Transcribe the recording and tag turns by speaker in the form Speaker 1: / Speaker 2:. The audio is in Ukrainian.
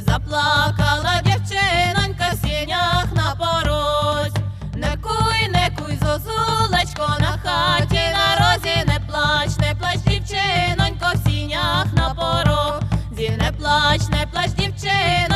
Speaker 1: Заплакала дівчинонька в сінях на порозь. Не куй, не куй, зозулечко на хаті на розі не плач, не плач, дівчинонько в сінях на порозі, не плач, не плач, дівчино.